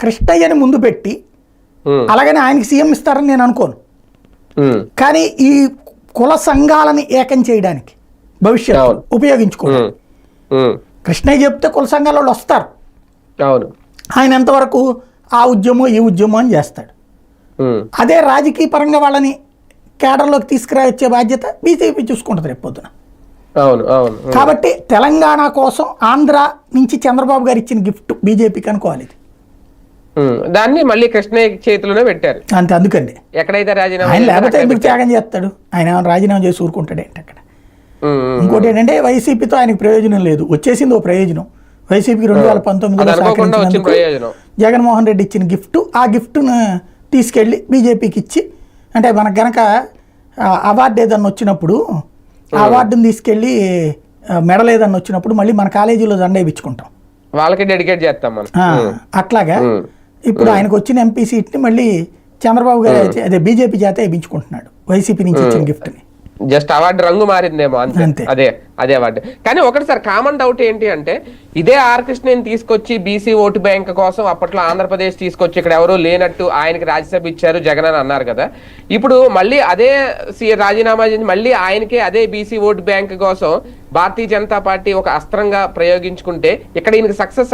కృష్ణయ్యని ముందు పెట్టి అలాగని ఆయనకి సీఎం ఇస్తారని నేను అనుకోను. కానీ ఈ కుల సంఘాలని ఏకం చేయడానికి భవిష్యత్తు ఉమ్, కృష్ణయ్య చెప్తే కుల సంఘాల వాళ్ళు వస్తారు. అవును. ఆయన ఎంతవరకు ఆ ఉద్యమం ఈ ఉద్యమం అని చేస్తాడు. అదే రాజకీయ పరంగా వాళ్ళని కేడర్లోకి తీసుకురా వచ్చే బాధ్యత బీజేపీ చూసుకుంటుంది రేపు పొద్దున. అవును అవును కాబట్టి తెలంగాణ కోసం ఆంధ్ర నుంచి చంద్రబాబు గారు ఇచ్చిన గిఫ్ట్ బీజేపీకి అనుకోవాలి దాన్ని మళ్ళీ కృష్ణయ్య చేతిలోనే పెట్టారు. అంతే అందుకండి ఎక్కడైతే రాజీనామా ఆయన లేకపోతే ఎందుకు త్యాగం చేస్తాడు? ఆయన రాజీనామా చేసి ఊరుకుంటాడు ఏంటి అక్కడ? ఇంకోటి ఏంటంటే వైసీపీతో ఆయనకు ప్రయోజనం లేదు. వచ్చేసింది ఓ ప్రయోజనం. వైసీపీకి రెండు వేల పంతొమ్మిదిలో జగన్మోహన్ రెడ్డి ఇచ్చిన గిఫ్ట్ ఆ గిఫ్ట్ను తీసుకెళ్ళి బీజేపీకి ఇచ్చి అంటే మనకు గనక ఆ, అవార్డు ఏదన్నా వచ్చినప్పుడు ఆ అవార్డుని తీసుకెళ్ళి మెడల్ ఏదన్నా వచ్చినప్పుడు మళ్ళీ మన కాలేజీలో జెండా వేయించుకుంటాం. వాళ్ళకి డెడికేట్ చేస్తాం మనం. అట్లాగా. ఇప్పుడు ఆయనకు వచ్చిన ఎంపీ సీట్ని మళ్ళీ చంద్రబాబు గారు అదే బీజేపీ చేత వేయించుకుంటున్నాడు వైసీపీ నుంచి ఇచ్చిన గిఫ్ట్ని. జస్ట్ అవార్డు రంగు మారిందేమో అంతే. అదే అదే అవార్డు. కానీ ఒకటి సార్ కామన్ డౌట్ ఏంటి అంటే ఇదే ఆర్ కృష్ణని తీసుకొచ్చి బీసీ ఓటు బ్యాంక్ కోసం అప్పట్లో ఆంధ్రప్రదేశ్ తీసుకొచ్చి ఇక్కడ ఎవరు లేనట్టు ఆయనకి రాజ్యసభ ఇచ్చారు జగన్ అని అన్నారు కదా. ఇప్పుడు మళ్ళీ అదే రాజీనామా చేసి మళ్ళీ ఆయనకే అదే బీసీ ఓటు బ్యాంక్ కోసం భారతీయ జనతా పార్టీ ఒక అస్త్రంగా ప్రయోగించుకుంటే ఇక్కడ ఈయనకి సక్సెస్